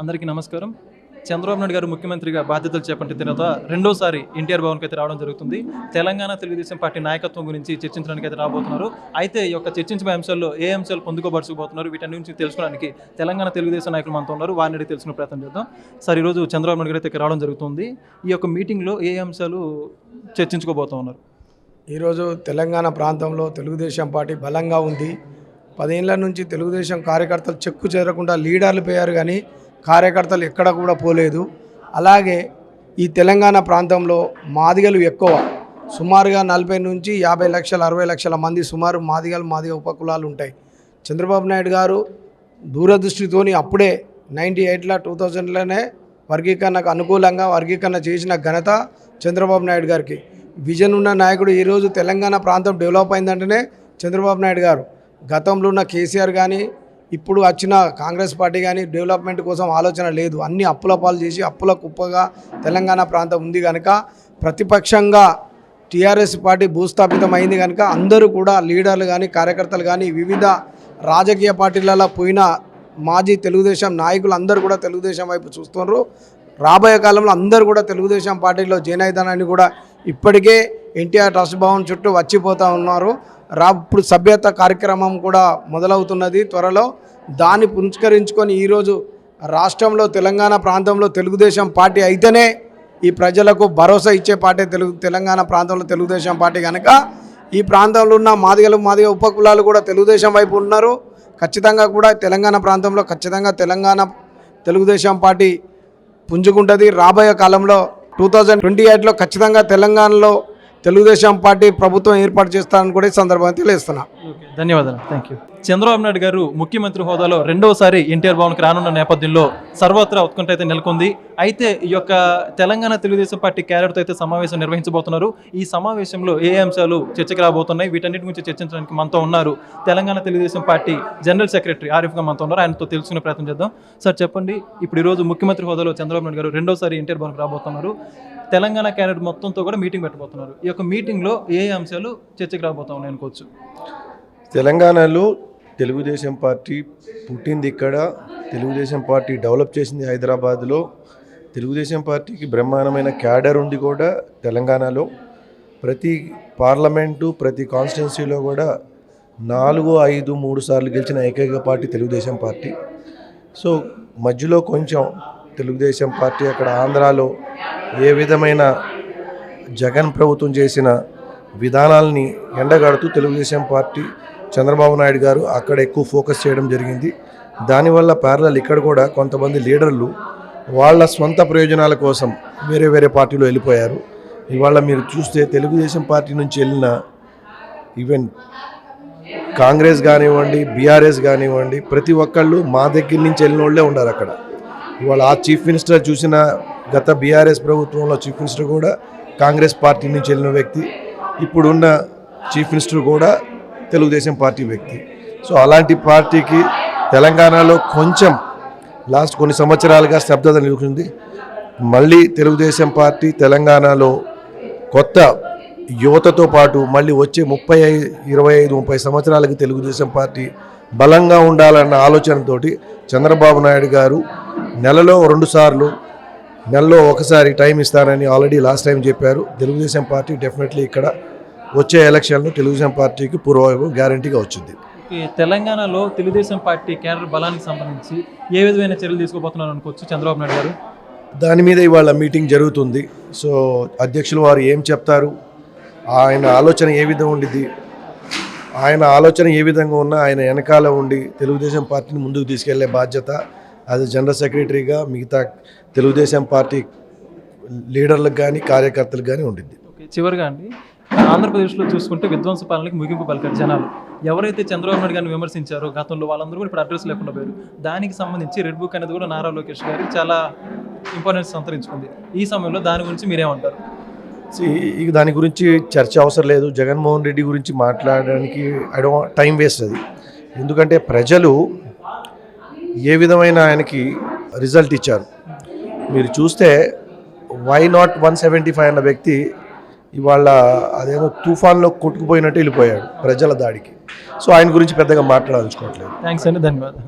అందరికీ నమస్కారం. చంద్రబాబు నాయుడు గారు ముఖ్యమంత్రిగా బాధ్యతలు చేపట్టిన తర్వాత రెండోసారి ఎన్టీఆర్ భవన్కి అయితే రావడం జరుగుతుంది. తెలంగాణ తెలుగుదేశం పార్టీ నాయకత్వం గురించి చర్చించడానికి అయితే రాబోతున్నారు. అయితే ఈ యొక్క చర్చించే అంశాల్లో ఏ అంశాలు పొందుకోబడుచుకుపోతున్నారు వీటన్ని గురించి తెలుసుకోవడానికి తెలంగాణ తెలుగుదేశం నాయకులు మనతో ఉన్నారు. వారిని అడిగి తెలుసుకునే ప్రయత్నం చేద్దాం. సార్ ఈరోజు చంద్రబాబు నాయుడు గారు అయితే రావడం జరుగుతుంది. ఈ యొక్క మీటింగ్లో ఏ అంశాలు చర్చించుకోబోతూ ఉన్నారు? ఈరోజు తెలంగాణ ప్రాంతంలో తెలుగుదేశం పార్టీ బలంగా ఉంది. పదేళ్ళ నుంచి తెలుగుదేశం కార్యకర్తలు చెక్కు చేరకుండా లీడర్లు పోయారు కానీ కార్యకర్తలు ఎక్కడ కూడా పోలేదు. అలాగే ఈ తెలంగాణ ప్రాంతంలో మాదిగలు ఎక్కువ. సుమారుగా నలభై నుంచి యాభై లక్షల అరవై లక్షల మంది సుమారు మాదిగలు మాదిగ ఉపకులాలు ఉంటాయి. చంద్రబాబు నాయుడు గారు దూరదృష్టితోని అప్పుడే నైంటీ ఎయిట్లో టూ థౌజండ్లోనే వర్గీకరణకు అనుకూలంగా వర్గీకరణ చేసిన ఘనత చంద్రబాబు నాయుడు గారికి. విజన్ ఉన్న నాయకుడు ఈరోజు తెలంగాణ ప్రాంతం డెవలప్ అయిందంటేనే చంద్రబాబు నాయుడు గారు. గతంలో ఉన్న కేసీఆర్ కానీ ఇప్పుడు వచ్చిన కాంగ్రెస్ పార్టీ కానీ డెవలప్మెంట్ కోసం ఆలోచన లేదు. అన్ని అప్పుల పాలు చేసి అప్పుల కుప్పగా తెలంగాణ ప్రాంతం ఉంది కనుక ప్రతిపక్షంగా టీఆర్ఎస్ పార్టీ భూస్థాపితం అయింది కనుక అందరూ కూడా లీడర్లు కానీ కార్యకర్తలు కానీ వివిధ రాజకీయ పార్టీలలో పోయిన మాజీ తెలుగుదేశం నాయకులు అందరూ కూడా తెలుగుదేశం వైపు చూస్తున్నారు. రాబోయే కాలంలో అందరూ కూడా తెలుగుదేశం పార్టీలో జైన్ అవుతానని కూడా ఇప్పటికే ఎన్టీఆర్ ట్రస్ట్ భవన్ చుట్టూ వచ్చిపోతూ ఉన్నారు. రా ఇప్పుడు సభ్యత కార్యక్రమం కూడా మొదలవుతున్నది త్వరలో. దాన్ని పురస్కరించుకొని ఈరోజు రాష్ట్రంలో తెలంగాణ ప్రాంతంలో తెలుగుదేశం పార్టీ అయితేనే ఈ ప్రజలకు భరోసా ఇచ్చే పార్టీ తెలుగు తెలంగాణ ప్రాంతంలో తెలుగుదేశం పార్టీ కనుక ఈ ప్రాంతంలో ఉన్న మాదిగలు మాదిగ ఉపకులాలు కూడా తెలుగుదేశం వైపు ఉన్నారు. ఖచ్చితంగా కూడా తెలంగాణ ప్రాంతంలో ఖచ్చితంగా తెలంగాణ తెలుగుదేశం పార్టీ పుంజుకుంటుంది. రాబోయే కాలంలో టూ థౌజండ్ ట్వంటీ ఎయిట్లో ఖచ్చితంగా తెలంగాణలో తెలుగుదేశం పార్టీ ప్రభుత్వం ఏర్పాటు చేస్తారని కూడా ఈ సందర్భంగా తెలియజేస్తున్నా. ధన్యవాదాలు. థ్యాంక్ యూ చంద్రబాబు నాయుడు గారు ముఖ్యమంత్రి హోదాలో రెండవసారి ఎన్టీఆర్ భవన్కి రానున్న నేపథ్యంలో సర్వత్రా ఉత్కంఠ అయితే నెలకొంది. అయితే ఈ యొక్క తెలంగాణ తెలుగుదేశం పార్టీ క్యాడర్తో అయితే సమావేశం నిర్వహించబోతున్నారు. ఈ సమావేశంలో ఏ అంశాలు చర్చకు రాబోతున్నాయి? వీటన్నిటి గురించి చర్చించడానికి మనతో ఉన్నారు Telangana Telugu Desam party general secretary ఆరిఫ్గా మనతో ఉన్నారు. ఆయనతో తెలుసుకునే ప్రయత్నం చేద్దాం. సార్ చెప్పండి. ఇప్పుడు ఈరోజు ముఖ్యమంత్రి హోదాలో చంద్రబాబు నాయుడు గారు రెండోసారి ఎన్టీఆర్ భవన్కి రాబోతున్నారు. తెలంగాణ క్యాడర్ మొత్తంతో కూడా మీటింగ్ పెట్టబోతున్నారు. ఈ యొక్క మీటింగ్లో ఏ అంశాలు చర్చకు రాబోతా ఉన్నాయి అనుకోవచ్చు. తెలంగాణలో తెలుగుదేశం పార్టీ పుట్టింది ఇక్కడ. తెలుగుదేశం పార్టీ డెవలప్ చేసింది హైదరాబాద్లో. తెలుగుదేశం పార్టీకి బ్రహ్మాండమైన క్యాడర్ ఉంది కూడా తెలంగాణలో. ప్రతి పార్లమెంటు ప్రతి కాన్స్టిట్యున్సీలో కూడా నాలుగు ఐదు మూడు సార్లు గెలిచిన ఏకైక పార్టీ తెలుగుదేశం పార్టీ. సో మధ్యలో కొంచెం తెలుగుదేశం పార్టీ అక్కడ ఆంధ్రాలో ఏ విధమైన జగన్ ప్రభుత్వం చేసిన విధానాలని ఎండగడుతూ తెలుగుదేశం పార్టీ చంద్రబాబు నాయుడు గారు అక్కడ ఎక్కువ ఫోకస్ చేయడం జరిగింది. దానివల్ల ప్యారలల్ ఇక్కడ కూడా కొంతమంది లీడర్లు వాళ్ళ స్వంత ప్రయోజనాల కోసం వేరే వేరే పార్టీలో వెళ్ళిపోయారు. ఇవాళ మీరు చూస్తే తెలుగుదేశం పార్టీ నుంచి వెళ్ళిన ఈవెన్ కాంగ్రెస్ కానివ్వండి బీఆర్ఎస్ కానివ్వండి ప్రతి ఒక్కళ్ళు మా దగ్గర నుంచి వెళ్ళిన వాళ్ళే ఉన్నారు అక్కడ. ఇవాళ ఆ చీఫ్ మినిస్టర్ చూసిన గత బీఆర్ఎస్ ప్రభుత్వంలో చీఫ్ మినిస్టర్ కూడా కాంగ్రెస్ పార్టీ నుంచి వెళ్ళిన వ్యక్తి ఇప్పుడున్న చీఫ్ మినిస్టర్ కూడా తెలుగుదేశం పార్టీ వ్యక్తి. సో అలాంటి పార్టీకి తెలంగాణలో కొంచెం లాస్ట్ కొన్ని సంవత్సరాలుగా స్తబ్దత నిలుగుతుంది మళ్ళీ తెలుగుదేశం పార్టీ తెలంగాణలో కొత్త యువతతో పాటు మళ్ళీ వచ్చే ముప్పై ఐదు ఇరవై ఐదు ముప్పై సంవత్సరాలకి తెలుగుదేశం పార్టీ బలంగా ఉండాలన్న ఆలోచనతోటి చంద్రబాబు నాయుడు గారు నెలలో రెండుసార్లు నెలలో ఒకసారి టైం ఇస్తానని ఆల్రెడీ లాస్ట్ టైం చెప్పారు. తెలుగుదేశం పార్టీ డెఫినెట్లీ ఇక్కడ వచ్చే ఎలక్షన్లో తెలుగుదేశం పార్టీకి పూర్వవైపు గ్యారంటీగా వచ్చింది. తెలంగాణలో తెలుగుదేశం పార్టీ కేడర్ బలానికి సంబంధించి ఏ విధమైన చర్యలు తీసుకోబోతున్నారు అనుకోవచ్చు చంద్రబాబు నాయుడు గారు? దాని మీద ఇవాళ మీటింగ్ జరుగుతుంది. సో అధ్యక్షులు వారు ఏం చెప్తారు? ఆయన ఆలోచన ఏ విధంగా ఉండిద్ది? ఆయన ఆలోచన ఏ విధంగా ఉన్నా ఆయన వెనకాల ఉండి తెలుగుదేశం పార్టీని ముందుకు తీసుకెళ్ళే బాధ్యత అది జనరల్ సెక్రటరీగా మిగతా తెలుగుదేశం పార్టీ లీడర్లకు కానీ కార్యకర్తలకు కానీ ఉండిద్ది. ఓకే చివరిగా అండి ఆంధ్రప్రదేశ్లో చూసుకుంటే విధ్వంస పాలనకి ముగింపు పలికారు జనాలు. ఎవరైతే చంద్రబాబు నాయుడు గారిని విమర్శించారో గతంలో వాళ్ళందరూ కూడా ఇప్పుడు అడ్రస్ లేకుండా పోయారు. దానికి సంబంధించి రెడ్ బుక్ అనేది కూడా నారా లోకేష్ గారికి చాలా ఇంపార్టెన్స్ సంతరించుకుంది. ఈ సమయంలో దాని గురించి మీరేమంటారు? ఇక దాని గురించి చర్చ అవసరం లేదు. జగన్మోహన్ రెడ్డి గురించి మాట్లాడడానికి ఐ డోంట్ టైం వేస్ట్ అది. ఎందుకంటే ప్రజలు ఏ విధమైన ఆయనకి రిజల్ట్ ఇచ్చారు? మీరు చూస్తే why not one seventy five అన్న వ్యక్తి ఇవాళ అదేదో తుఫాన్లో కొట్టుకుపోయినట్టు వెళ్ళిపోయాడు ప్రజల దాడికి. సో ఆయన గురించి పెద్దగా మాట్లాడాలనుకోవట్లేదు. థ్యాంక్స్ అండి ధన్యవాదాలు.